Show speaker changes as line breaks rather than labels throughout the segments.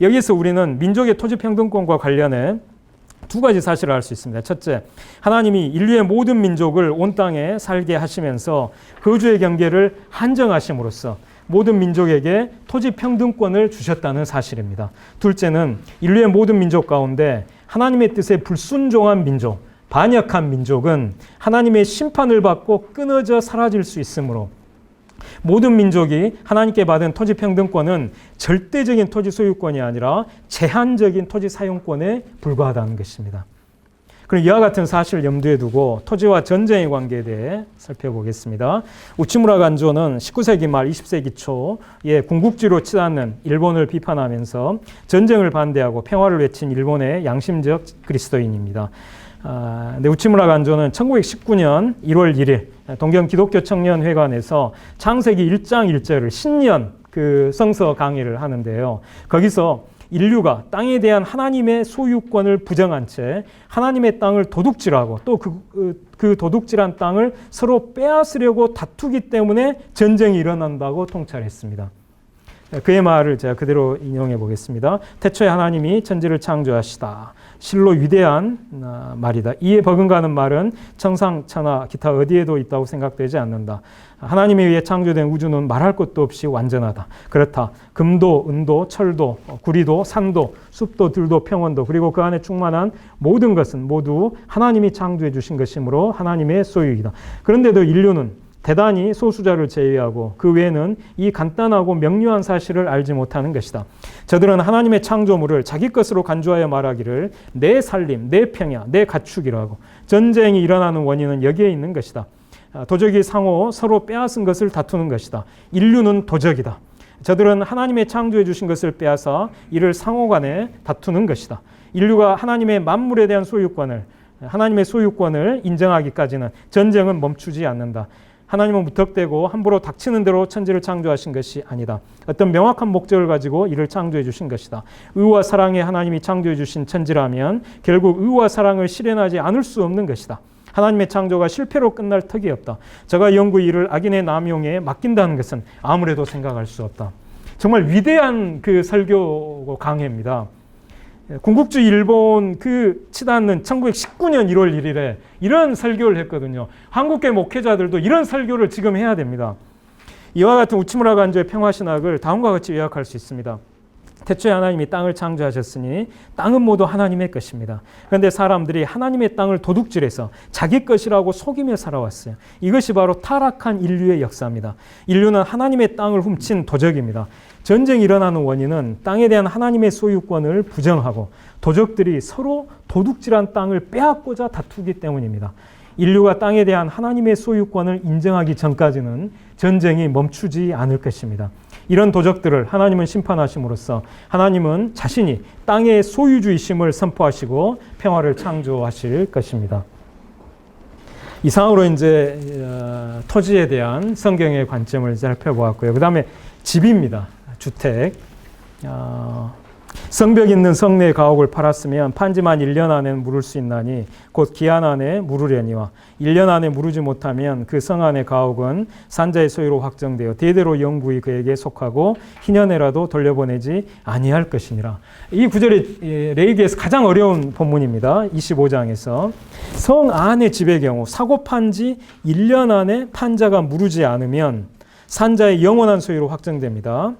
여기서 우리는 민족의 토지 평등권과 관련해 두 가지 사실을 알 수 있습니다. 첫째, 하나님이 인류의 모든 민족을 온 땅에 살게 하시면서 거주의 경계를 한정하심으로써 모든 민족에게 토지 평등권을 주셨다는 사실입니다. 둘째는 인류의 모든 민족 가운데 하나님의 뜻에 불순종한 민족, 반역한 민족은 하나님의 심판을 받고 끊어져 사라질 수 있으므로 모든 민족이 하나님께 받은 토지 평등권은 절대적인 토지 소유권이 아니라 제한적인 토지 사용권에 불과하다는 것입니다. 그럼 이와 같은 사실을 염두에 두고 토지와 전쟁의 관계에 대해 살펴보겠습니다. 우치무라 간조는 19세기 말 20세기 초에 군국주의로 치닫는 일본을 비판하면서 전쟁을 반대하고 평화를 외친 일본의 양심적 그리스도인입니다. 아, 근데 우치무라 간조는 1919년 1월 1일 동경 기독교 청년회관에서 창세기 1장 1절을 신년 그 성서 강의를 하는데요. 거기서 인류가 땅에 대한 하나님의 소유권을 부정한 채 하나님의 땅을 도둑질하고 또그 그 도둑질한 땅을 서로 빼앗으려고 다투기 때문에 전쟁이 일어난다고 통찰했습니다. 그의 말을 제가 그대로 인용해 보겠습니다. 태초에 하나님이 천지를 창조하시다. 실로 위대한 아, 말이다. 이에 버금가는 말은 청상, 천하, 기타 어디에도 있다고 생각되지 않는다. 하나님에 의해 창조된 우주는 말할 것도 없이 완전하다. 그렇다. 금도, 은도, 철도, 구리도, 산도, 숲도, 들도, 평원도, 그리고 그 안에 충만한 모든 것은 모두 하나님이 창조해 주신 것이므로 하나님의 소유이다. 그런데도 인류는 대단히 소수자를 제외하고 그 외에는 이 간단하고 명료한 사실을 알지 못하는 것이다. 저들은 하나님의 창조물을 자기 것으로 간주하여 말하기를 내 살림, 내 평야, 내 가축이라고 전쟁이 일어나는 원인은 여기에 있는 것이다. 아, 도적이 상호 서로 빼앗은 것을 다투는 것이다. 인류는 도적이다. 저들은 하나님의 창조해 주신 것을 빼앗아 이를 상호 간에 다투는 것이다. 인류가 하나님의 만물에 대한 소유권을 하나님의 소유권을 인정하기까지는 전쟁은 멈추지 않는다. 하나님은 무턱대고 함부로 닥치는 대로 천지를 창조하신 것이 아니다. 어떤 명확한 목적을 가지고 이를 창조해 주신 것이다. 의와 사랑에 하나님이 창조해 주신 천지라면 결국 의와 사랑을 실현하지 않을 수 없는 것이다. 하나님의 창조가 실패로 끝날 턱이 없다. 저가 연구 일을 악인의 남용에 맡긴다는 것은 아무래도 생각할 수 없다. 정말 위대한 그 설교 강해입니다. 군국주의 일본 그 치닫는 1919년 1월 1일에 이런 설교를 했거든요. 한국계 목회자들도 이런 설교를 지금 해야 됩니다. 이와 같은 우치무라 간조의 평화신학을 다음과 같이 요약할 수 있습니다. 태초에 하나님이 땅을 창조하셨으니 땅은 모두 하나님의 것입니다. 그런데 사람들이 하나님의 땅을 도둑질해서 자기 것이라고 속이며 살아왔어요. 이것이 바로 타락한 인류의 역사입니다. 인류는 하나님의 땅을 훔친 도적입니다. 전쟁이 일어나는 원인은 땅에 대한 하나님의 소유권을 부정하고 도적들이 서로 도둑질한 땅을 빼앗고자 다투기 때문입니다. 인류가 땅에 대한 하나님의 소유권을 인정하기 전까지는 전쟁이 멈추지 않을 것입니다. 이런 도적들을 하나님은 심판하심으로써 하나님은 자신이 땅의 소유주의심을 선포하시고 평화를 창조하실 것입니다. 이상으로 이제 어, 토지에 대한 성경의 관점을 살펴보았고요. 그 다음에 집입니다. 주택. 어, 성벽 있는 성내 가옥을 팔았으면 판지만 1년 안에 물을 수 있나니 곧 기한 안에 물으려니와 1년 안에 무르지 못하면 그 성 안의 가옥은 산자의 소유로 확정되어 대대로 영구히 그에게 속하고 희년에라도 돌려보내지 아니할 것이니라. 이 구절이 레이기에서 가장 어려운 본문입니다. 25장에서 성 안의 집의 경우 사고 판지 1년 안에 판자가 무르지 않으면 산자의 영원한 소유로 확정됩니다.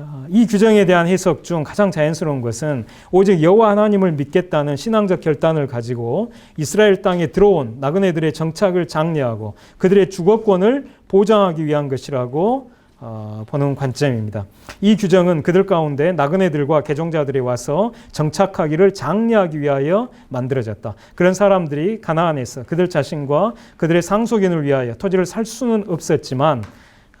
아, 이 규정에 대한 해석 중 가장 자연스러운 것은 오직 여호와 하나님을 믿겠다는 신앙적 결단을 가지고 이스라엘 땅에 들어온 나그네들의 정착을 장려하고 그들의 주거권을 보장하기 위한 것이라고 어, 보는 관점입니다. 이 규정은 그들 가운데 나그네들과 개종자들이 와서 정착하기를 장려하기 위하여 만들어졌다. 그런 사람들이 가나안에서 그들 자신과 그들의 상속인을 위하여 토지를 살 수는 없었지만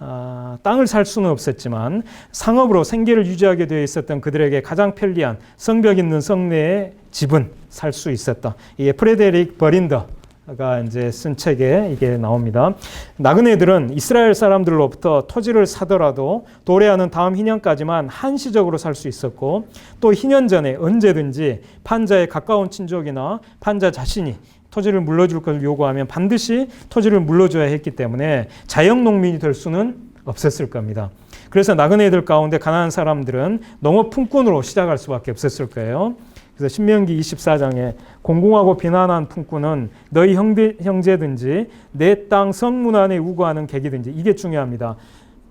아, 땅을 살 수는 없었지만 상업으로 생계를 유지하게 되어 있었던 그들에게 가장 편리한 성벽 있는 성내의 집은 살 수 있었다. 이게 프레데릭 버린더가 이제 쓴 책에 이게 나옵니다. 나그네들은 이스라엘 사람들로부터 토지를 사더라도 도래하는 다음 희년까지만 한시적으로 살 수 있었고 또 희년 전에 언제든지 판자에 가까운 친족이나 판자 자신이 토지를 물려줄 것을 요구하면 반드시 토지를 물려줘야 했기 때문에 자영 농민이 될 수는 없었을 겁니다. 그래서 나그네들 가운데 가난한 사람들은 농업 품꾼으로 시작할 수밖에 없었을 거예요. 그래서 신명기 24장에 공공하고 비난한 품꾼은 너희 형제, 형제든지 내 땅 성문 안에 우거하는 객이든지 이게 중요합니다.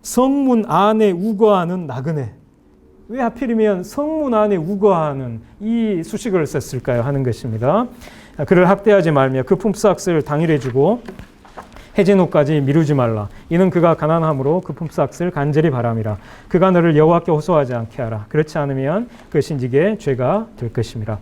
성문 안에 우거하는 나그네. 왜 하필이면 성문 안에 우거하는 이 수식을 썼을까요? 하는 것입니다. 그를 학대하지 말며 그 품삯을 당일해 주고 해진 후까지 미루지 말라. 이는 그가 가난함으로 그 품삯을 간절히 바람이라. 그가 너를 여호와께 호소하지 않게 하라. 그렇지 않으면 그 신직의 죄가 될 것입니다.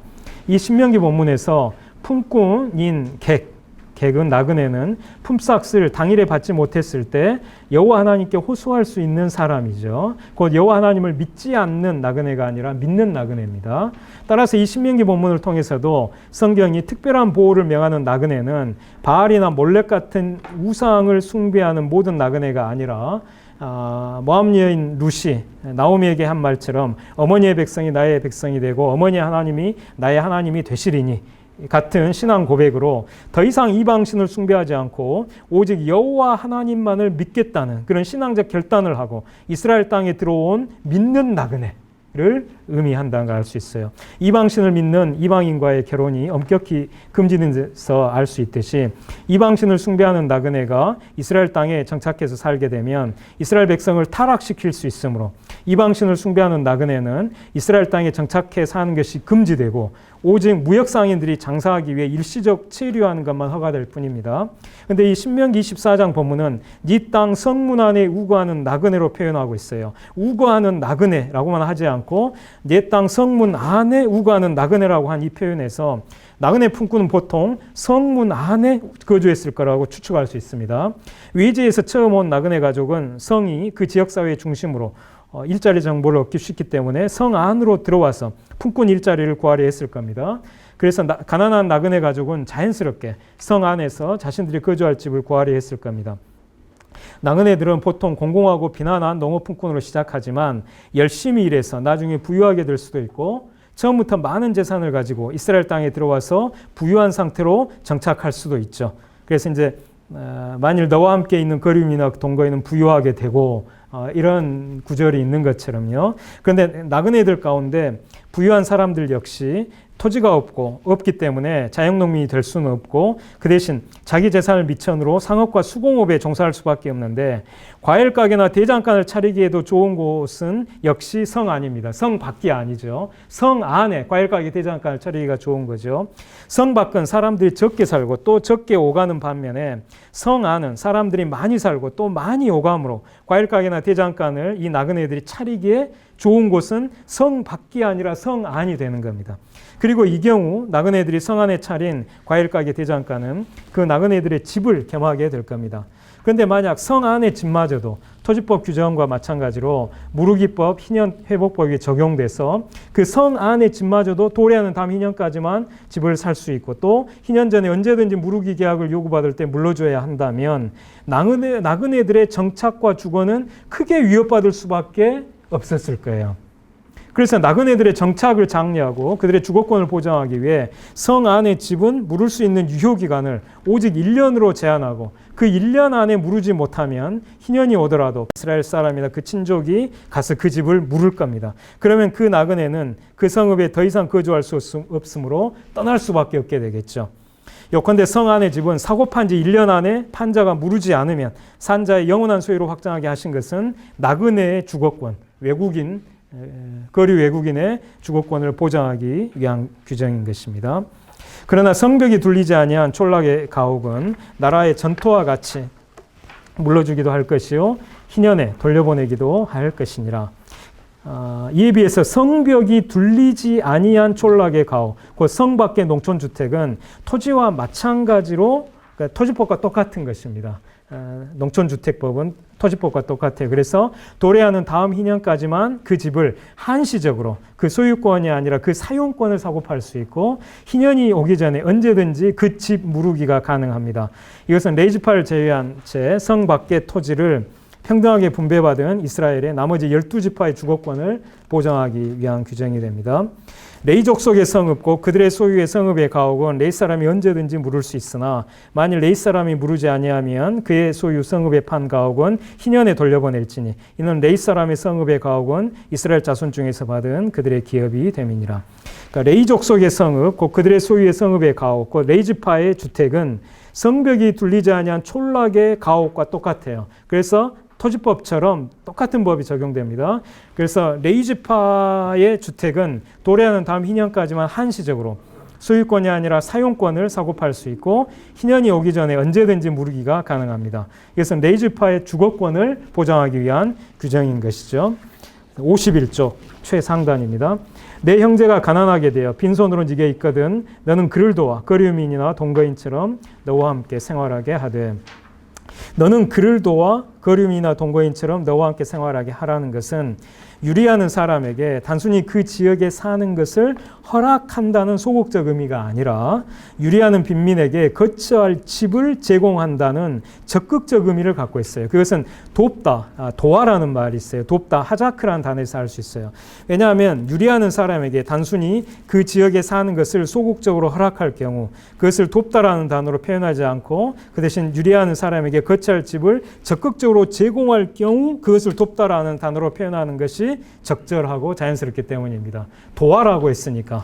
이 신명기 본문에서 품꾼인 객, 객은 나그네는 품삯을 당일에 받지 못했을 때 여호와 하나님께 호소할 수 있는 사람이죠. 곧 여호와 하나님을 믿지 않는 나그네가 아니라 믿는 나그네입니다. 따라서 이 신명기 본문을 통해서도 성경이 특별한 보호를 명하는 나그네는 바알이나 몰렉 같은 우상을 숭배하는 모든 나그네가 아니라 아, 모함 여인 루시 나오미에게 한 말처럼 어머니의 백성이 나의 백성이 되고 어머니 하나님이 나의 하나님이 되시리니 같은 신앙 고백으로 더 이상 이방 신을 숭배하지 않고 오직 여호와 하나님만을 믿겠다는 그런 신앙적 결단을 하고 이스라엘 땅에 들어온 믿는 나그네를 의미한다는 걸알수 있어요. 이방신을 믿는 이방인과의 결혼이 엄격히 금지된 데서 알 수 있듯이 이방신을 숭배하는 나그네가 이스라엘 땅에 정착해서 살게 되면 이스라엘 백성을 타락시킬 수 있으므로 이방신을 숭배하는 나그네는 이스라엘 땅에 정착해 사는 것이 금지되고 오직 무역 상인들이 장사하기 위해 일시적 체류하는 것만 허가될 뿐입니다. 근데 이 신명기 24장 본문은 네 땅 성문 안에 우거하는 나그네로 표현하고 있어요. 우거하는 나그네라고만 하지 않고 내 땅 성문 안에 우거하는 나그네라고 한 이 표현에서 나그네 품꾼은 보통 성문 안에 거주했을 거라고 추측할 수 있습니다. 외지에서 처음 온 나그네 가족은 성이 그 지역 사회의 중심으로 어, 일자리 정보를 얻기 쉽기 때문에 성 안으로 들어와서 품꾼 일자리를 구하려 했을 겁니다. 그래서 나, 가난한 나그네 가족은 자연스럽게 성 안에서 자신들이 거주할 집을 구하려 했을 겁니다. 나그네들은 보통 공공하고 비난한 농업 품꾼으로 시작하지만 열심히 일해서 나중에 부유하게 될 수도 있고 처음부터 많은 재산을 가지고 이스라엘 땅에 들어와서 부유한 상태로 정착할 수도 있죠. 그래서 이제 어, 만일 너와 함께 있는 거류민이나 동거인은 부유하게 되고 어, 이런 구절이 있는 것처럼요. 그런데 나그네들 가운데 부유한 사람들 역시 토지가 없고 없기 때문에 자영농민이 될 수는 없고 그 대신 자기 재산을 미천으로 상업과 수공업에 종사할 수밖에 없는데 과일 가게나 대장간을 차리기에도 좋은 곳은 역시 성 안입니다. 성 밖이 아니죠. 성 안에 과일 가게 대장간을 차리기가 좋은 거죠. 성 밖은 사람들이 적게 살고 또 적게 오가는 반면에 성 안은 사람들이 많이 살고 또 많이 오감으로 과일 가게나 대장간을 이 나그네들이 차리기에 좋은 곳은 성 밖이 아니라 성 안이 되는 겁니다. 그리고 이 경우 나그네들이 성 안에 차린 과일 가게 대장간은 그 나그네들의 집을 겸하게 될 겁니다. 그런데 만약 성 안의 집마저도 토지법 규정과 마찬가지로 무르기법, 희년 회복법이 적용돼서 그 성 안의 집마저도 도래하는 다음 희년까지만 집을 살 수 있고 또 희년 전에 언제든지 무르기 계약을 요구받을 때 물러줘야 한다면 나그네, 나그네들의 정착과 주거는 크게 위협받을 수밖에 없었을 거예요. 그래서 나그네들의 정착을 장려하고 그들의 주거권을 보장하기 위해 성 안의 집은 물을 수 있는 유효 기간을 오직 1년으로 제한하고 그 1년 안에 무르지 못하면 희년이 오더라도 이스라엘 사람이나 그 친족이 가서 그 집을 물을 겁니다. 그러면 그 나그네는 그 성읍에 더 이상 거주할 수 없으므로 떠날 수밖에 없게 되겠죠. 요컨대 성 안의 집은 사고 판 지 1년 안에 판자가 무르지 않으면 산자의 영원한 소유로 확정하게 하신 것은 나그네의 주거권, 외국인 거리 외국인의 주거권을 보장하기 위한 규정인 것입니다. 그러나 성벽이 둘리지 아니한 촌락의 가옥은 나라의 전토와 같이 물러주기도 할 것이요 희년에 돌려보내기도 할 것이니라. 어, 이에 비해서 성벽이 둘리지 아니한 촌락의 가옥, 그성 밖의 농촌 주택은 토지와 마찬가지로 그러니까 토지법과 똑같은 것입니다. 어, 농촌 주택법은 토지법과 똑같아요. 그래서 도래하는 다음 희년까지만 그 집을 한시적으로 그 소유권이 아니라 그 사용권을 사고 팔 수 있고 희년이 오기 전에 언제든지 그 집 무르기가 가능합니다. 이것은 레이즈파를 제외한 채 성 밖의 토지를 평등하게 분배받은 이스라엘의 나머지 12지파의 주거권을 보장하기 위한 규정이 됩니다. 레이 족 속의 성읍고 그들의 소유의 성읍의 가옥은 레이 사람이 언제든지 물을 수 있으나 만일 레이 사람이 물으지 아니하면 그의 소유 성읍의 판 가옥은 희년에 돌려보낼지니 이는 레이 사람의 성읍의 가옥은 이스라엘 자손 중에서 받은 그들의 기업이 됨이니라. 그러니까 레이 족 속의 성읍, 곧 그들의 소유의 성읍의 가옥, 곧 레이지파의 주택은 성벽이 둘리지 아니한 촌락의 가옥과 똑같아요. 그래서 토지법처럼 똑같은 법이 적용됩니다. 그래서 레이지파의 주택은 도래하는 다음 희년까지만 한시적으로 소유권이 아니라 사용권을 사고 팔 수 있고 희년이 오기 전에 언제든지 무르기가 가능합니다. 이것은 레이지파의 주거권을 보장하기 위한 규정인 것이죠. 51조 최상단입니다. 내 형제가 가난하게 되어 빈손으로 네게 있거든 너는 그를 도와 거류민이나 동거인처럼 너와 함께 생활하게 하되 너는 그를 도와 거류민이나 동거인처럼 너와 함께 생활하게 하라는 것은 유리하는 사람에게 단순히 그 지역에 사는 것을 허락한다는 소극적 의미가 아니라 유리하는 빈민에게 거처할 집을 제공한다는 적극적 의미를 갖고 있어요. 그것은 돕다, 아, 도와라는 말이 있어요. 돕다, 하자크라는 단어에서 알 수 있어요. 왜냐하면 유리하는 사람에게 단순히 그 지역에 사는 것을 소극적으로 허락할 경우 그것을 돕다라는 단어로 표현하지 않고 그 대신 유리하는 사람에게 거처할 집을 적극적으로 제공할 경우 그것을 돕다라는 단어로 표현하는 것이 적절하고 자연스럽기 때문입니다. 도와라고 했으니까.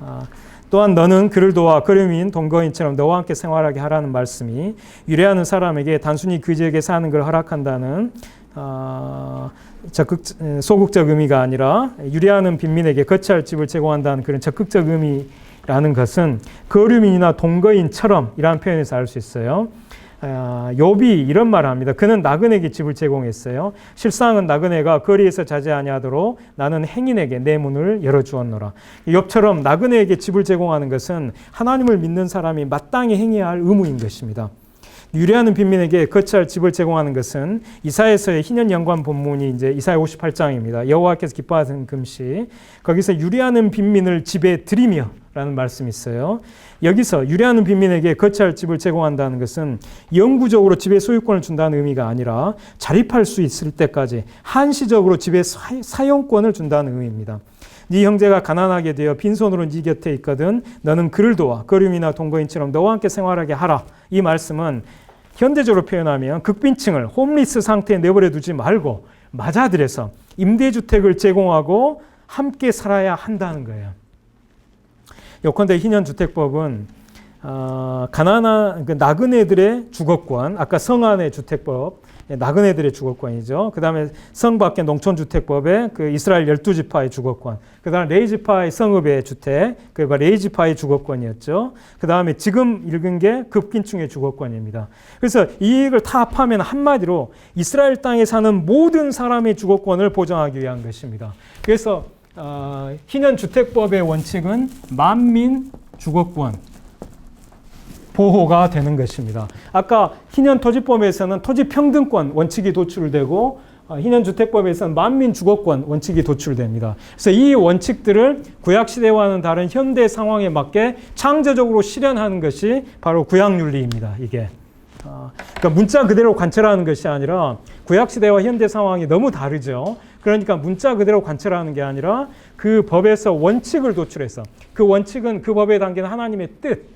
아, 또한 너는 그를 도와 거류민 동거인처럼 너와 함께 생활하게 하라는 말씀이 유래하는 사람에게 단순히 그 지역에 사는 걸 허락한다는 아, 적극 소극적 의미가 아니라 유래하는 빈민에게 거처할 집을 제공한다는 그런 적극적 의미라는 것은 거류민이나 동거인처럼 이라는 표현에서 알 수 있어요. 아, 욥이 이런 말을 합니다. 그는 나그네에게 집을 제공했어요. 실상은 나그네가 거리에서 자지 아니하도록 나는 행인에게 내 문을 열어 주었노라. 욥처럼 나그네에게 집을 제공하는 것은 하나님을 믿는 사람이 마땅히 행해야 할 의무인 것입니다. 유리하는 빈민에게 거처할 집을 제공하는 것은 이사에서의 희년 연관 본문이 이제 이사야 58장입니다. 여호와께서 기뻐하는 금시 거기서 유리하는 빈민을 집에 들이며 라는 말씀이 있어요. 여기서 유리하는 빈민에게 거처할 집을 제공한다는 것은 영구적으로 집의 소유권을 준다는 의미가 아니라 자립할 수 있을 때까지 한시적으로 집의 사용권을 준다는 의미입니다. 네 형제가 가난하게 되어 빈손으로 네 곁에 있거든 너는 그를 도와 거름이나 동거인처럼 너와 함께 생활하게 하라. 이 말씀은 현대적으로 표현하면 극빈층을 홈리스 상태에 내버려 두지 말고 맞아들여서 임대주택을 제공하고 함께 살아야 한다는 거예요. 요컨대 희년주택법은 어, 가난한 그 나그네들의 주거권, 아까 성안의 주택법, 예, 나그네들의 주거권이죠. 그 다음에 성 밖의 농촌주택법의 그 이스라엘 열두 지파의 주거권. 그 다음 레이지파의 성읍의 주택, 그 레이지파의 주거권이었죠. 그 다음에 지금 읽은 게 급긴층의 주거권입니다. 그래서 이익을 다 합하면 한마디로 이스라엘 땅에 사는 모든 사람의 주거권을 보장하기 위한 것입니다. 그래서 어, 희년 주택법의 원칙은 만민 주거권. 보호가 되는 것입니다. 아까 희년 토지법에서는 토지 평등권 원칙이 도출되고 어, 희년 주택법에서는 만민 주거권 원칙이 도출됩니다. 그래서 이 원칙들을 구약 시대와는 다른 현대 상황에 맞게 창조적으로 실현하는 것이 바로 구약 윤리입니다. 이게. 어, 그러니까 문자 그대로 관철하는 것이 아니라 구약 시대와 현대 상황이 너무 다르죠. 그러니까 문자 그대로 관철하는 게 아니라 그 법에서 원칙을 도출해서 그 원칙은 그 법에 담긴 하나님의 뜻,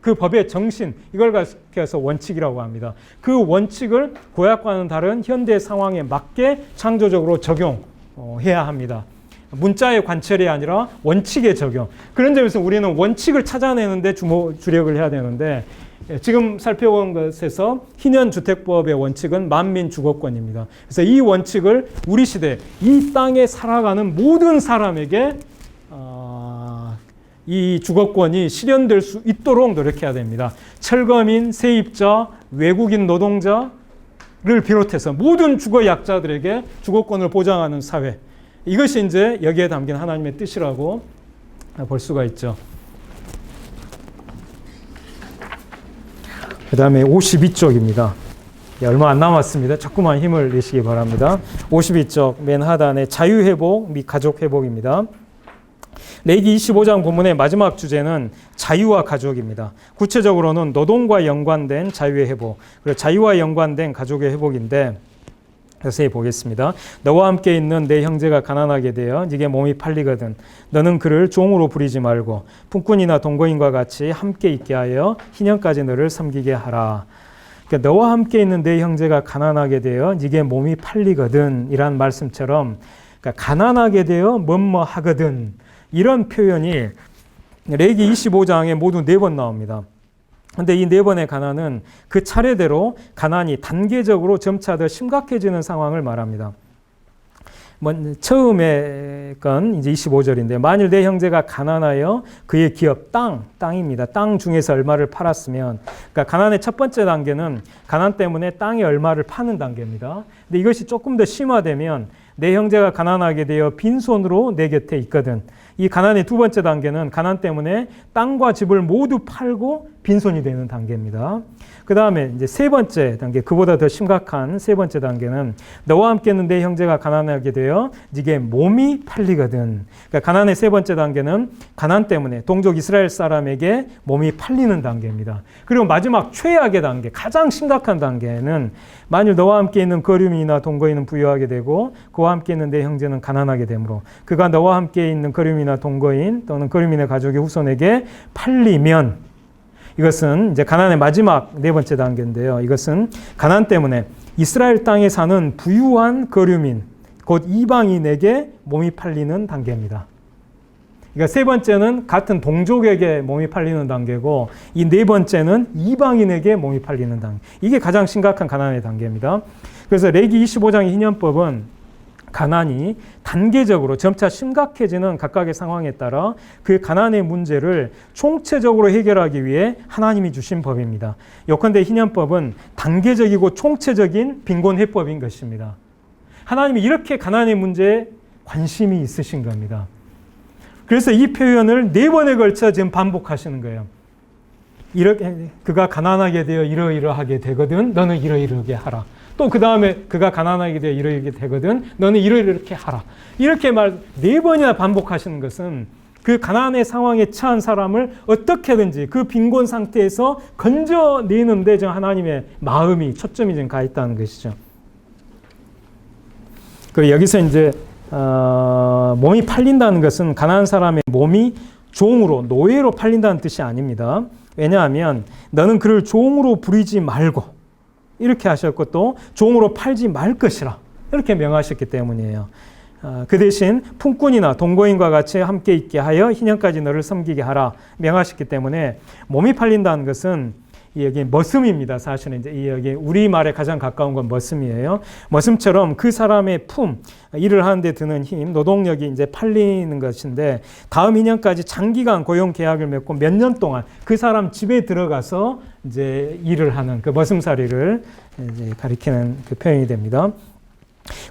그 법의 정신 이걸 가서 원칙이라고 합니다. 그 원칙을 고약과는 다른 현대 상황에 맞게 창조적으로 적용해야 합니다. 문자의 관철이 아니라 원칙의 적용. 그런 점에서 우리는 원칙을 찾아내는데 주목, 주력을 해야 되는데 예, 지금 살펴본 것에서 희년 주택법의 원칙은 만민 주거권입니다. 그래서 이 원칙을 우리 시대 이 땅에 살아가는 모든 사람에게 이 주거권이 실현될 수 있도록 노력해야 됩니다. 철거민, 세입자, 외국인 노동자를 비롯해서 모든 주거 약자들에게 주거권을 보장하는 사회. 이것이 이제 여기에 담긴 하나님의 뜻이라고 볼 수가 있죠. 그 다음에 52쪽입니다. 얼마 안 남았습니다. 조금만 힘을 내시기 바랍니다. 52쪽 맨 하단에 자유회복 및 가족회복입니다. 레기 25장 본문의 마지막 주제는 자유와 가족입니다. 구체적으로는 노동과 연관된 자유의 회복, 그리고 자유와 연관된 가족의 회복인데 자세히 보겠습니다. 너와 함께 있는 내 형제가 가난하게 되어 네게 몸이 팔리거든 너는 그를 종으로 부리지 말고 품꾼이나 동거인과 같이 함께 있게 하여 희년까지 너를 섬기게 하라. 그러니까 너와 함께 있는 내 형제가 가난하게 되어 네게 몸이 팔리거든 이란 말씀처럼 그러니까 가난하게 되어 뭐뭐 하거든 이런 표현이 레기 25장에 모두 네 번 나옵니다. 근데 이 네 번의 가난은 그 차례대로 가난이 단계적으로 점차 더 심각해지는 상황을 말합니다. 먼 처음에 건 이제 25절인데 만일 내 형제가 가난하여 그의 기업 땅 땅입니다. 땅 중에서 얼마를 팔았으면 그러니까 가난의 첫 번째 단계는 가난 때문에 땅에 얼마를 파는 단계입니다. 근데 이것이 조금 더 심화되면 내 형제가 가난하게 되어 빈손으로 내 곁에 있거든. 이 가난의 두 번째 단계는 가난 때문에 땅과 집을 모두 팔고 빈손이 되는 단계입니다. 그 다음에 이제 세 번째 단계, 그보다 더 심각한 세 번째 단계는 너와 함께 있는 내 형제가 가난하게 되어 네게 몸이 팔리거든. 그러니까 가난의 세 번째 단계는 가난 때문에 동족 이스라엘 사람에게 몸이 팔리는 단계입니다. 그리고 마지막 최악의 단계, 가장 심각한 단계는 만일 너와 함께 있는 거류민이나 동거인은 부유하게 되고 그와 함께 있는 내 형제는 가난하게 되므로 그가 너와 함께 있는 거류민이나 동거인 또는 거류민의 가족의 후손에게 팔리면 이것은 이제 가난의 마지막 네 번째 단계인데요. 이것은 가난 때문에 이스라엘 땅에 사는 부유한 거류민, 곧 이방인에게 몸이 팔리는 단계입니다. 그러니까 세 번째는 같은 동족에게 몸이 팔리는 단계고 이 네 번째는 이방인에게 몸이 팔리는 단계. 이게 가장 심각한 가난의 단계입니다. 그래서 레기 25장의 희년법은 가난이 단계적으로 점차 심각해지는 각각의 상황에 따라 그 가난의 문제를 총체적으로 해결하기 위해 하나님이 주신 법입니다. 요컨대 희년법은 단계적이고 총체적인 빈곤 해법인 것입니다. 하나님이 이렇게 가난의 문제에 관심이 있으신 겁니다. 그래서 이 표현을 네 번에 걸쳐 지금 반복하시는 거예요. 이렇게 그가 가난하게 되어 이러이러하게 되거든 너는 이러이러하게 하라. 또 그 다음에 그가 가난하게 되어 이러이러하게 되거든 너는 이러이렇게 하라. 이렇게 말 네 번이나 반복하시는 것은 그 가난의 상황에 처한 사람을 어떻게든지 그 빈곤 상태에서 건져내는데 저 하나님의 마음이 초점이 지금 가 있다는 것이죠. 그 여기서 이제 어, 몸이 팔린다는 것은 가난한 사람의 몸이 종으로 노예로 팔린다는 뜻이 아닙니다. 왜냐하면 너는 그를 종으로 부리지 말고 이렇게 하셨고 또 종으로 팔지 말 것이라 이렇게 명하셨기 때문이에요. 어, 그 대신 품꾼이나 동거인과 같이 함께 있게 하여 희년까지 너를 섬기게 하라 명하셨기 때문에 몸이 팔린다는 것은 여기 머슴입니다. 사실은 이제 여기 우리 말에 가장 가까운 건 머슴이에요. 머슴처럼 그 사람의 품 일을 하는데 드는 힘 노동력이 이제 팔리는 것인데 다음 2년까지 장기간 고용 계약을 맺고 몇 년 동안 그 사람 집에 들어가서 이제 일을 하는 그 머슴살이를 이제 가리키는 그 표현이 됩니다.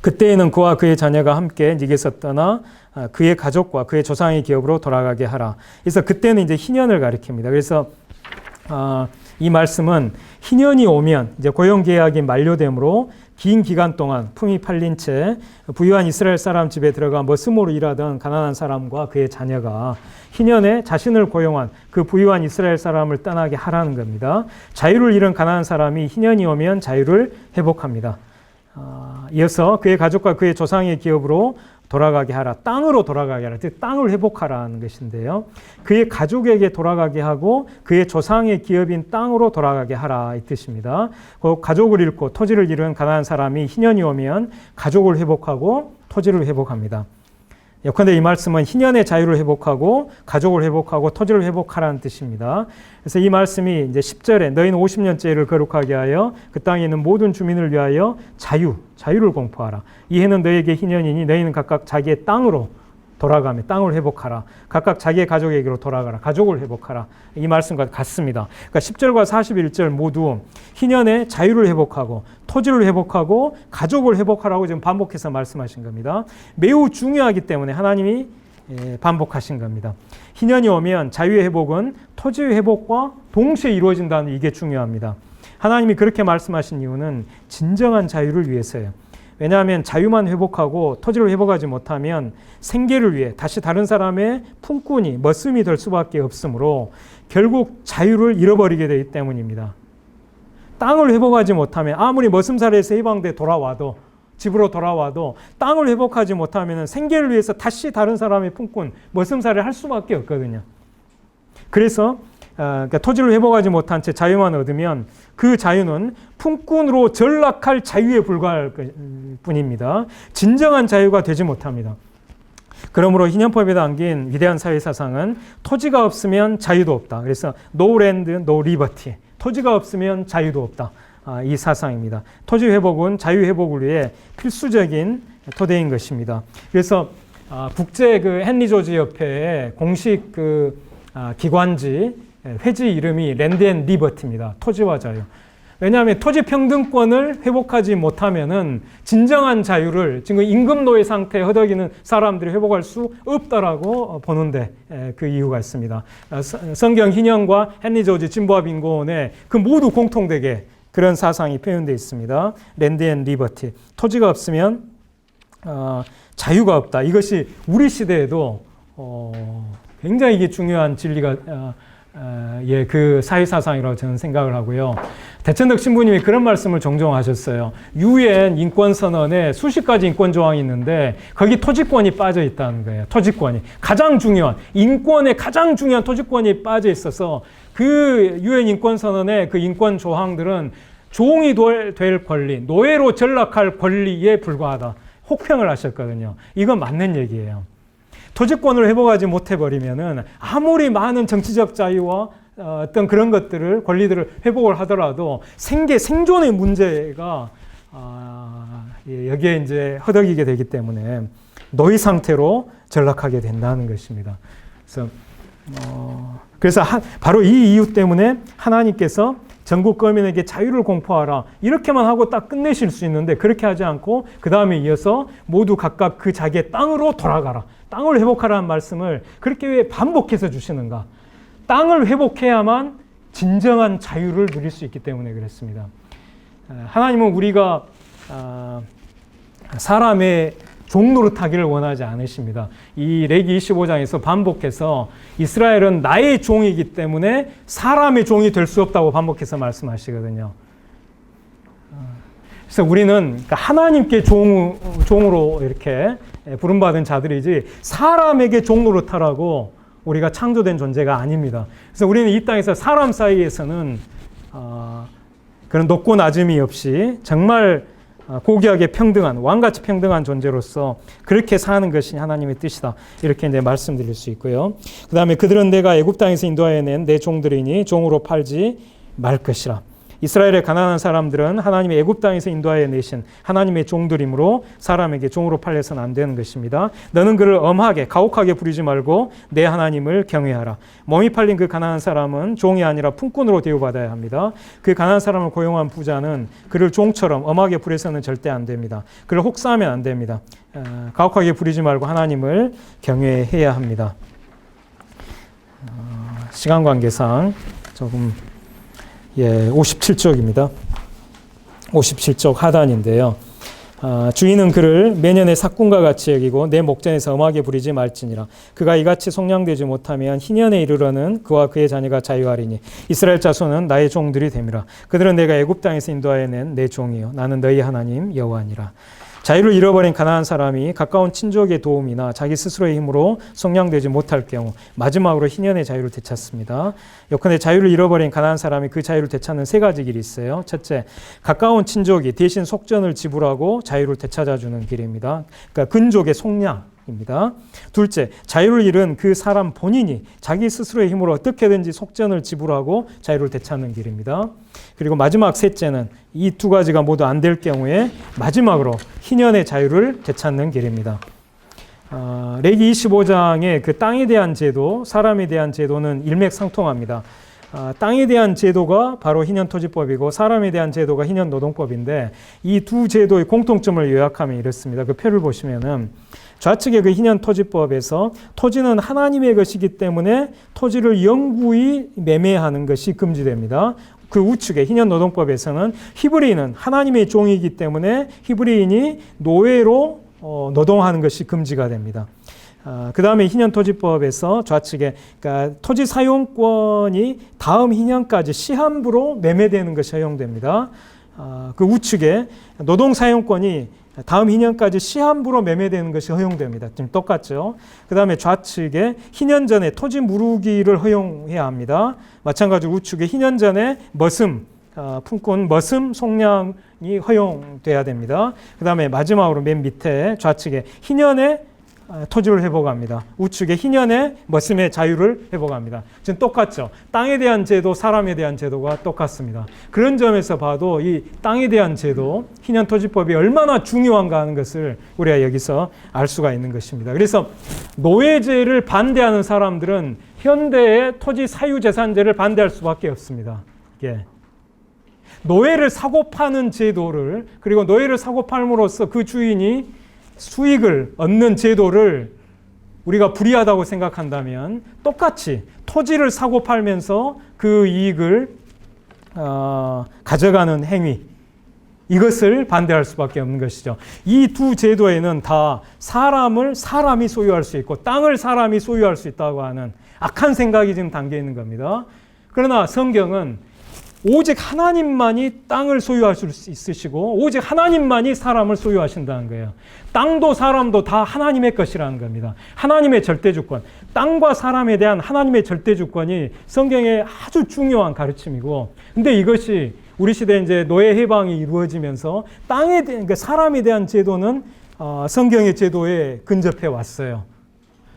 그때에는 그와 그의 자녀가 함께 네게서 떠나 아, 그의 가족과 그의 조상의 기업으로 돌아가게 하라. 그래서 그때는 이제 희년을 가리킵니다. 그래서 어, 이 말씀은 희년이 오면 이제 고용 계약이 만료되므로 긴 기간 동안 품이 팔린 채 부유한 이스라엘 사람 집에 들어가 머슴으로 일하던 가난한 사람과 그의 자녀가 희년에 자신을 고용한 그 부유한 이스라엘 사람을 떠나게 하라는 겁니다. 자유를 잃은 가난한 사람이 희년이 오면 자유를 회복합니다. 어, 이어서 그의 가족과 그의 조상의 기업으로 돌아가게 하라. 땅으로 돌아가게 하라. 땅을 회복하라는 것인데요. 그의 가족에게 돌아가게 하고 그의 조상의 기업인 땅으로 돌아가게 하라 이 뜻입니다. 그 가족을 잃고 토지를 잃은 가난한 사람이 희년이 오면 가족을 회복하고 토지를 회복합니다. 예컨대 이 말씀은 희년의 자유를 회복하고 가족을 회복하고 토지를 회복하라는 뜻입니다. 그래서 이 말씀이 이제 10절에 너희는 50년째를 거룩하게 하여 그 땅에 있는 모든 주민을 위하여 자유, 자유를 공포하라. 이 해는 너에게 희년이니 너희는 각각 자기의 땅으로 돌아가며 땅을 회복하라. 각각 자기의 가족에게로 돌아가라. 가족을 회복하라. 이 말씀과 같습니다. 그러니까 10절과 41절 모두 희년의 자유를 회복하고 토지를 회복하고 가족을 회복하라고 지금 반복해서 말씀하신 겁니다. 매우 중요하기 때문에 하나님이 예, 반복하신 겁니다. 희년이 오면 자유의 회복은 토지의 회복과 동시에 이루어진다는 이게 중요합니다. 하나님이 그렇게 말씀하신 이유는 진정한 자유를 위해서예요. 왜냐하면 자유만 회복하고 토지를 회복하지 못하면 생계를 위해 다시 다른 사람의 품꾼이 머슴이 될 수밖에 없으므로 결국 자유를 잃어버리게 되기 때문입니다. 땅을 회복하지 못하면 아무리 머슴살에서 해방돼 돌아와도 집으로 돌아와도 땅을 회복하지 못하면 생계를 위해서 다시 다른 사람의 품꾼, 머슴살이를 할 수밖에 없거든요. 그래서 어, 그러니까 토지를 회복하지 못한 채 자유만 얻으면 그 자유는 품꾼으로 전락할 자유에 불과할 그, 음, 뿐입니다. 진정한 자유가 되지 못합니다. 그러므로 희년법에 담긴 위대한 사회 사상은 토지가 없으면 자유도 없다. 그래서 no land, no liberty. 토지가 없으면 자유도 없다. 아, 이 사상입니다. 토지 회복은 자유 회복을 위해 필수적인 토대인 것입니다. 그래서 아, 국제 그 헨리 조지 협회의 공식 그 아, 기관지 예, 회지 이름이 랜드 앤 리버티입니다. 토지와 자유. 왜냐하면 토지 평등권을 회복하지 못하면은 진정한 자유를 지금 임금 노예 상태에 허덕이는 사람들이 회복할 수 없다라고 보는데 예, 그 이유가 있습니다. 아, 서- 성경 희년과 헨리 조지 진보와 빈곤의 그 모두 공통되게 그런 사상이 표현되어 있습니다. 랜드 앤 리버티. 토지가 없으면 어, 자유가 없다. 이것이 우리 시대에도 어, 굉장히 중요한 진리가 어, 어, 예, 그 사회 사상이라고 저는 생각을 하고요. 대천덕 신부님이 그런 말씀을 종종 하셨어요. 유엔 인권 선언에 수십 가지 인권 조항이 있는데 거기 토지권이 빠져 있다는 거예요. 토지권이 가장 중요한 인권의 가장 중요한 토지권이 빠져 있어서 그 유엔 인권 선언의 그 인권 조항들은 종이 될- 될 권리, 노예로 전락할 권리에 불과하다. 혹평을 하셨거든요. 이건 맞는 얘기예요. 토지권을 회복하지 못해버리면은 아무리 많은 정치적 자유와 어, 어떤 그런 것들을 권리들을 회복을 하더라도 생계 생존의 문제가 아, 예, 여기에 이제 허덕이게 되기 때문에 노예 상태로 전락하게 된다는 것입니다. 그래서 어, 그래서 하- 바로 이 이유 때문에 하나님께서 전국 거민에게 자유를 공포하라. 이렇게만 하고 딱 끝내실 수 있는데 그렇게 하지 않고 그 다음에 이어서 모두 각각 그 자기의 땅으로 돌아가라. 땅을 회복하라는 말씀을 그렇게 왜 반복해서 주시는가? 땅을 회복해야만 진정한 자유를 누릴 수 있기 때문에 그랬습니다. 아, 하나님은 우리가 아, 사람의 종노릇하기를 원하지 않으십니다. 이 레기 25장에서 반복해서 이스라엘은 나의 종이기 때문에 사람의 종이 될 수 없다고 반복해서 말씀하시거든요. 그래서 우리는 그러니까 하나님께 종, 종으로 이렇게 부름받은 자들이지 사람에게 종노릇하라고 우리가 창조된 존재가 아닙니다. 그래서 우리는 이 땅에서 사람 사이에서는 어, 그런 높고 낮음이 없이 정말 어, 고귀하게 평등한 왕같이 평등한 존재로서 그렇게 사는 것이 하나님의 뜻이다. 이렇게 이제 말씀드릴 수 있고요. 그다음에 그들은 내가 애굽 땅에서 인도하여 낸 내 종들이니 종으로 팔지 말 것이라. 이스라엘의 가난한 사람들은 하나님의 애굽 땅에서 인도하여 내신 하나님의 종들이므로 사람에게 종으로 팔려서는 안 되는 것입니다. 너는 그를 엄하게 가혹하게 부리지 말고 내 하나님을 경외하라. 몸이 팔린 그 가난한 사람은 종이 아니라 품꾼으로 대우받아야 합니다. 그 가난한 사람을 고용한 부자는 그를 종처럼 엄하게 부려서는 절대 안 됩니다. 그를 혹사하면 안 됩니다. 어, 가혹하게 부리지 말고 하나님을 경외해야 합니다. 어, 시간 관계상 조금 예, 57쪽입니다. 57쪽 하단인데요. 아, 주인은 그를 매년의 삭군과 같이 여기고 내 목전에서 엄하게 부리지 말지니라. 그가 이같이 속량되지 못하면 희년에 이르러는 그와 그의 자녀가 자유하리니 이스라엘 자손은 나의 종들이 됨이라. 그들은 내가 애굽 땅에서 인도하여 낸 내 종이요 나는 너희 하나님 여호와니라. 자유를 잃어버린 가난한 사람이 가까운 친족의 도움이나 자기 스스로의 힘으로 속량되지 못할 경우 마지막으로 희년의 자유를 되찾습니다. 요컨대 자유를 잃어버린 가난한 사람이 그 자유를 되찾는 세 가지 길이 있어요. 첫째, 가까운 친족이 대신 속전을 지불하고 자유를 되찾아주는 길입니다. 그러니까 근족의 속량 입니다. 둘째, 자유를 잃은 그 사람 본인이 자기 스스로의 힘으로 어떻게든지 속전을 지불하고 자유를 되찾는 길입니다. 그리고 마지막 셋째는 이 두 가지가 모두 안 될 경우에 마지막으로 희년의 자유를 되찾는 길입니다. 아, 레기 25장의 그 땅에 대한 제도, 사람에 대한 제도는 일맥상통합니다. 아, 땅에 대한 제도가 바로 희년토지법이고 사람에 대한 제도가 희년노동법인데 이 두 제도의 공통점을 요약하면 이렇습니다. 그 표를 보시면은 좌측의 그 희년 토지법에서 토지는 하나님의 것이기 때문에 토지를 영구히 매매하는 것이 금지됩니다. 그 우측의 희년 노동법에서는 히브리인은 하나님의 종이기 때문에 히브리인이 노예로 어, 노동하는 것이 금지가 됩니다. 아, 그 다음에 희년토지법에서 좌측에 그러니까 토지 사용권이 다음 희년까지 시한부로 매매되는 것이 허용됩니다. 아, 그 우측에 노동 사용권이 다음 희년까지 시한부로 매매되는 것이 허용됩니다. 지금 똑같죠. 그 다음에 좌측에 희년 전에 토지 무르기를 허용해야 합니다. 마찬가지로 우측에 희년 전에 머슴, 어, 품꾼 머슴 속량이 허용돼야 됩니다. 그 다음에 마지막으로 맨 밑에 좌측에 희년에 어, 토지를 회복합니다. 우측에 희년에 머슴의 자유를 회복합니다. 지금 똑같죠. 땅에 대한 제도, 사람에 대한 제도가 똑같습니다. 그런 점에서 봐도 이 땅에 대한 제도, 희년 토지법이 얼마나 중요한가 하는 것을 우리가 여기서 알 수가 있는 것입니다. 그래서 노예제를 반대하는 사람들은 현대의 토지 사유재산제를 반대할 수밖에 없습니다. 예. 노예를 사고 파는 제도를 그리고 노예를 사고 팔므로써 그 주인이 수익을 얻는 제도를 우리가 불이하다고 생각한다면 똑같이 토지를 사고 팔면서 그 이익을 어, 가져가는 행위 이것을 반대할 수밖에 없는 것이죠. 이 두 제도에는 다 사람을 사람이 소유할 수 있고 땅을 사람이 소유할 수 있다고 하는 악한 생각이 지금 담겨 있는 겁니다. 그러나 성경은 오직 하나님만이 땅을 소유할 수 있으시고 오직 하나님만이 사람을 소유하신다는 거예요. 땅도 사람도 다 하나님의 것이라는 겁니다. 하나님의 절대 주권. 땅과 사람에 대한 하나님의 절대 주권이 성경의 아주 중요한 가르침이고 근데 이것이 우리 시대 이제 노예 해방이 이루어지면서 땅에 대한 그 사람에 대한 제도는 어, 성경의 제도에 근접해 왔어요.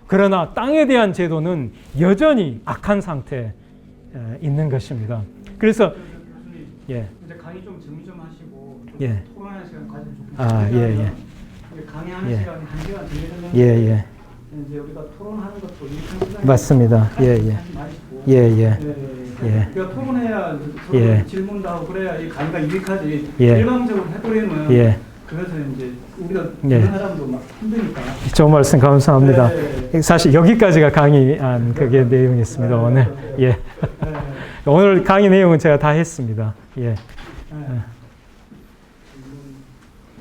그러나 땅에 대한 제도는 여전히 악한 상태에 있는 것입니다. 그래서 예,
이제 강의 좀 정리 좀 하시고 좀
예.
토론하는 시간 가지면.
아, 예, 예.
강의하는
예.
시간이 한 시간 정해졌는데
예, 예,
이제 우리가 토론하는 것도 시간이
맞습니다. 예, 예.
마시고.
예, 예.
예,
예.
우리가 토론해야
예.
질문도 하고 그래야 이 강의가 유익하지.
예.
일방적으로 해버리면
예.
그래서 이제 우리가
예.
사람도 막 힘드니까.
좋은 말씀 감사합니다.
예.
사실 여기까지가 강의한 그게 내용이었습니다 오늘. 예,
예.
오늘 강의 내용은 제가 다 했습니다. 예,
예.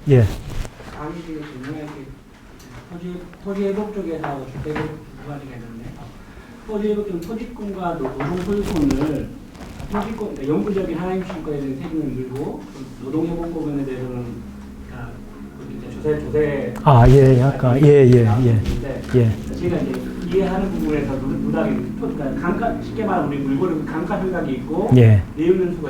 예,
강의 중에 토지 토지 회복 쪽에서 주택 구간이 되는데 토지 회복 중 토지권과 노동 소유권을 토지권 그러니까 영구적인 하나님 주권에 대한 책임을 물고 노동 회복 부분에 대해서는 아, 조세 조세
아, 예, 약간, 예, 예, 예,
나왔는데
예,
제가 이제 이해하는 부분에서 누- 누락이 그러니까 감가 쉽게 말하면 우리 물건은 감가 생각이 있고
예.
내용 연수가